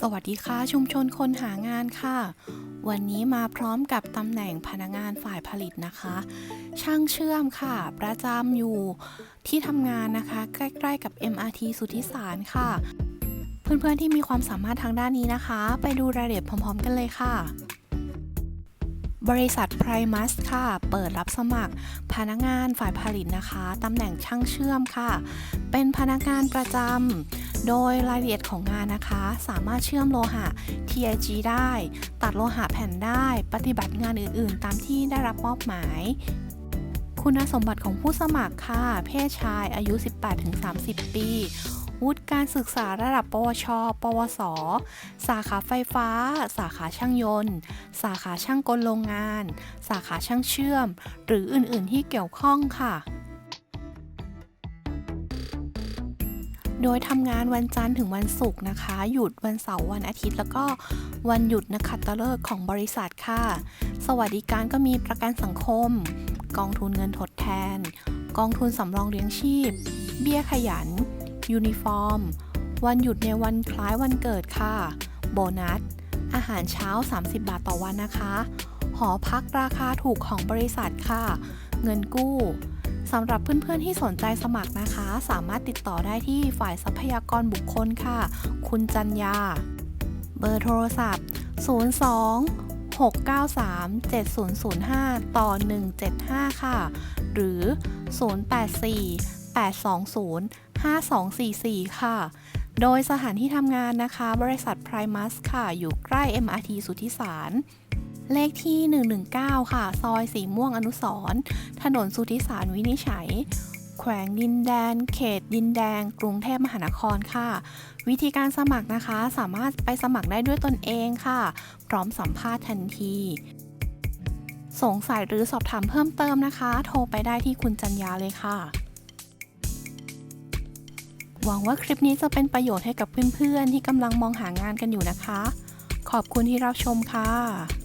สวัสดีค่ะชุมชนคนหางานค่ะ วันนี้มาพร้อมกับตำแหน่งพนักงานฝ่ายผลิตนะคะ ช่างเชื่อมค่ะ ประจำอยู่ที่ทำงานนะคะ ใกล้ ๆ กับ MRT สุทธิสารค่ะ เพื่อนๆที่มีความสามารถทางด้านนี้นะคะ ไปดูรายละเอียดพร้อม ๆ กันเลยค่ะบริษัท Primus ค่ะ เปิดรับสมัคร พนักงานฝ่ายผลิตนะคะ ตำแหน่งช่างเชื่อมค่ะ เป็นพนักงานประจำ โดยรายละเอียดของงานนะคะ สามารถเชื่อมโลหะ TIG ได้ ตัดโลหะแผ่นได้ ปฏิบัติงานอื่นๆ ตามที่ได้รับมอบหมาย คุณสมบัติของผู้สมัครค่ะ เพศชายอายุ 18-30 ปีวุฒิการศึกษาระดับ ปวช ปวส สาขาไฟฟ้า สาขาช่างยนต์ สาขาช่างกลโรงงาน สาขาช่างเชื่อม หรืออื่น ๆ ที่เกี่ยวข้องค่ะ โดยทำงานวันจันทร์ถึงวันศุกร์นะคะ หยุดวันเสาร์วันอาทิตย์ แล้วก็วันหยุดนักขัตฤกษ์ของบริษัทค่ะ สวัสดิการก็มีประกันสังคม กองทุนเงินทดแทน กองทุนสำรองเลี้ยงชีพ เบี้ยขยัน ยูนิฟอร์ม วันหยุดในวันคล้ายวันเกิดค่ะ โบนัส อาหารเช้า 30 บาทต่อวันนะคะ หอพักราคาถูกของบริษัทค่ะ เงินกู้ สำหรับเพื่อนๆที่สนใจสมัครนะคะ สามารถติดต่อได้ที่ฝ่ายทรัพยากรบุคคลค่ะ คุณจัญญาเบอร์โทรศัพท์ 02 693 7005 ต่อ 175 ค่ะ หรือ 084 820 5244 ค่ะ โดยสถานที่ทำงานนะคะ บริษัท Primus ค่ะ อยู่ใกล้ MRT สุทธิสาร เลขที่ 119 ค่ะ ซอยสีม่วงอนุสร์ถนนสุทธิสารวินิจฉัย แขวงดินแดน เขต ดินแดง กรุงเทพมหานครค่ะ วิธีการสมัครนะคะ สามารถไปสมัครได้ด้วยตนเองค่ะ พร้อมสัมภาษณ์ทันที สงสัยหรือสอบถามเพิ่มเติมนะคะ โทรไปได้ที่คุณจัญญาเลยค่ะ หวังว่าคลิปนี้จะเป็นประโยชน์ให้กับเพื่อนๆ ที่กำลังมองหางานกันอยู่นะคะ ขอบคุณที่รับชมค่ะ